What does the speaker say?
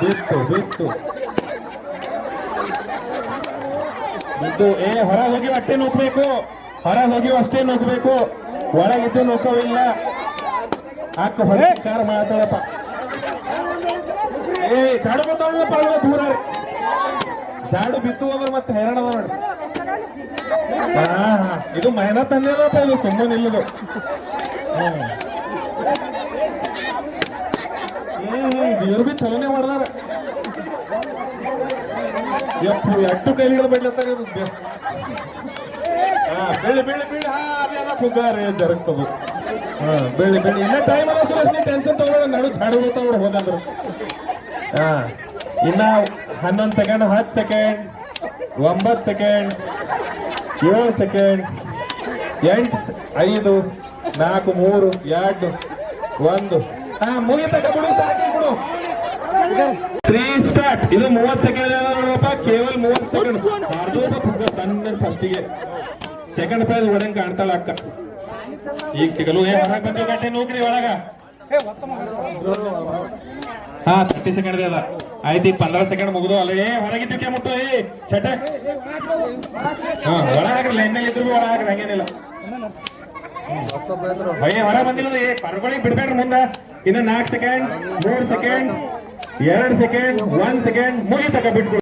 ಬಿತ್ತು ಬಿತ್ತು ಬಿದ್ದು ಏ ಹೊರ ಹೋಗಿ ಅಷ್ಟೇ ನುಗ್ಬೇಕು ಹೊರ ಹೋಗಿ ಅಷ್ಟೇ ನುಗ್ಬೇಕು ಒಳಗಿದ್ದು ನುಗ್ಗೋವಿಲ್ಲ ಅಕ್ಕ ಹೊರ ಕಾರ ಮಾತಾಡಪ್ಪ ಏ, ಜಾಡು ಬರ್ತಾವ ಪರವ ದೂರ ಜಾಡು ಬಿತ್ತು ಅಂದ್ರೆ ಮತ್ತೆ ಹೈರಾಣ ನೋಡಿ. ಇದು ಮೆಹನತ್ ಅನ್ನೇದಪ್ಪ ಇದು ಸುಮ್ಮನೆ ಇಲ್ಲದು ಹ್ಮ್. ದೇವ್ರು ಬಿ ಚಲನೆ ಮಾಡ್ದಾರ. ಯಪ್ಪು ಎಷ್ಟು ಕೈಲಿಗಳು ಬೆಳಿತಾರ ಇವ್ರು ಹಾ ಬೆಳಿ ಬೆಳಿ ಬೆಳಿ ಹಾ ಅದೇನ ಜರಗ್ತದು ಹಾ ಬೆಳಿ ಬೆಳಿ ಇನ್ನ ಟೈಮ್ ಅಲ್ಲ ಸುರೇಶ್, ನೀ ಟೆನ್ಷನ್ ತಗೊಳ್ಳೋ ನಡು ಝಾಡು ಬರ್ತಾವ ಹೋದಂದ್ರು ಹಾ, ಇನ್ನ ಹನ್ನೊಂದು ಸೆಕೆಂಡ್ ಹತ್ತು ಸೆಕೆಂಡ್ ಒಂಬತ್ತು ಸೆಕೆಂಡ್ ಏಳು ಸೆಕೆಂಡ್ ಎಂಟು, ಐದು, ನಾಲ್ಕು, ಮೂರು, ಎರಡು, ಒಂದು. ಹಾ, ಮುಗಿತಕ್ಕ ಬಿಡು, ಸಾಕು. ತ್ರೀ ಸ್ಟಾರ್ಟ್ ಇದು ಮೂವತ್ತು ಸೆಕೆಂಡ್ ನೋಡಪ್ಪ. ಕೇವಲ ಮೂವತ್ತು ಸೆಕೆಂಡ್ ಫುಗ್ಗ ಸಣ್ಣ ಫಸ್ಟಿಗೆ ಸೆಕೆಂಡ್ ಪ್ರೈಸ್ ಹೊರಂಗ್ ಕಾಣ್ತಾಳ ಅಕ್ಕ. ಈಗ ಸಿಗಲು. ಏ ಹೊರಗೆ ಬಂದು ಗಂಟೆ ನೋಕ್ರಿ ಒಳಗ. ಹಾ ತರ್ಟಿ ಸೆಕೆಂಡ್ ಅದ ಆಯ್ತು ಈಗ ಪಂದ್ರ ಸೆಕೆಂಡ್ ಮುಗಿದು ಅಲ್ಲ. ಏ ಹೊರಗಿದ್ದಕ್ಕೆ ಮುಟ್ಟು ಏ ಚಟ. ಹಾ ಒಳಗಾಗ್ರಿ ಲೈನ್ ಮೇಲೆ ಇದ್ರು ಒಳಗಾಗ್ರಿ ಹಂಗೇನಿಲ್ಲ. ಹೊರಗೆ ಹೊರ ಬಂದಿರೋದು ಏ ಪರ್ಗಳಿಗೆ ಬಿಡ್ಬೇಡ್ರಿ ಮುಂದ. ಇನ್ನು ನಾಲ್ಕು ಸೆಕೆಂಡ್ ಮೂರು ಸೆಕೆಂಡ್ ಎರಡು ಸೆಕೆಂಡ್ ಒಂದ್ ಸೆಕೆಂಡ್ ಮುಗಿತಕ್ಕ ಬಿಟ್ಬಿಡು